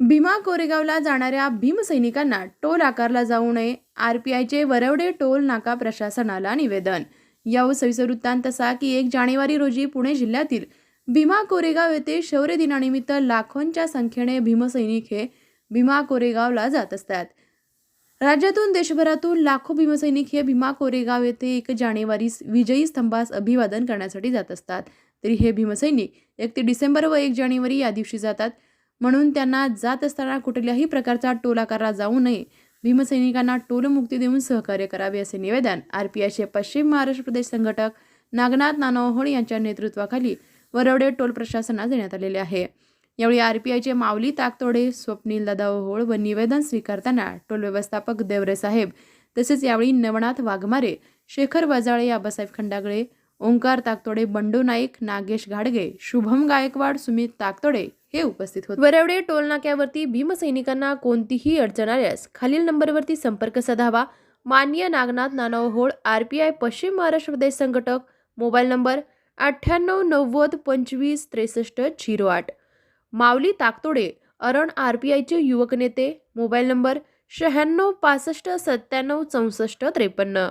भीमा कोरेगावला जाणाऱ्या भीमसैनिकांना टोल आकारला जाऊ नये. आर पी आयचे वरवडे टोल नाका प्रशासनाला निवेदन. यावर सविस्तर वृत्तांत असा की एक जानेवारी रोजी पुणे जिल्ह्यातील भीमा कोरेगाव येथे शौर्य दिनानिमित्त लाखोंच्या संख्येने भीमसैनिक हे भीमा कोरेगावला जात असतात. राज्यातून देशभरातून लाखो भीमसैनिक हे भीमा कोरेगाव येथे एक जानेवारी विजयी स्तंभास अभिवादन करण्यासाठी जात असतात. तरी हे भीमसैनिक एक ते डिसेंबर व एक जानेवारी या दिवशी जातात. म्हणून त्यांना जात असताना कुठल्याही प्रकारचा टोल आकारला जाऊ नये. भीमसैनिकांना टोलमुक्ती देऊन सहकार्य करावे असे निवेदन आर पी आयचे पश्चिम महाराष्ट्र प्रदेश संघटक नागनाथ नानोहोळ यांच्या नेतृत्वाखाली वरवडे टोल प्रशासनास देण्यात आलेले आहे. यावेळी आर पी आयचे माऊली ताकतोडे स्वप्नील दादा ओहोळ व निवेदन स्वीकारताना टोल व्यवस्थापक देवरे साहेब तसेच यावेळी नवनाथ वाघमारे शेखर वजाळे आबासाहेब खंडागळे ओंकार ताकतोडे बंडू नाईक नागेश घाडगे शुभम गायकवाड सुमित ताकतोडे हे उपस्थित होते. वरवडे टोलनाक्यावरती भीमसैनिकांना कोणतीही अडचण आल्यास खालील नंबरवरती संपर्क साधावा. मान्य Nagnath Nana Ohol R P I पश्चिम महाराष्ट्र प्रदेश संघटक मोबाईल नंबर अठ्ठ्याण्णव नव्वद पंचवीस त्रेसष्ट झिरो आठ. माऊली ताकतोडे अरण आर पी आयचे युवक नेते मोबाईल नंबर शहाण्णव पासष्ट सत्त्याण्णव चौसष्ट त्रेपन्न.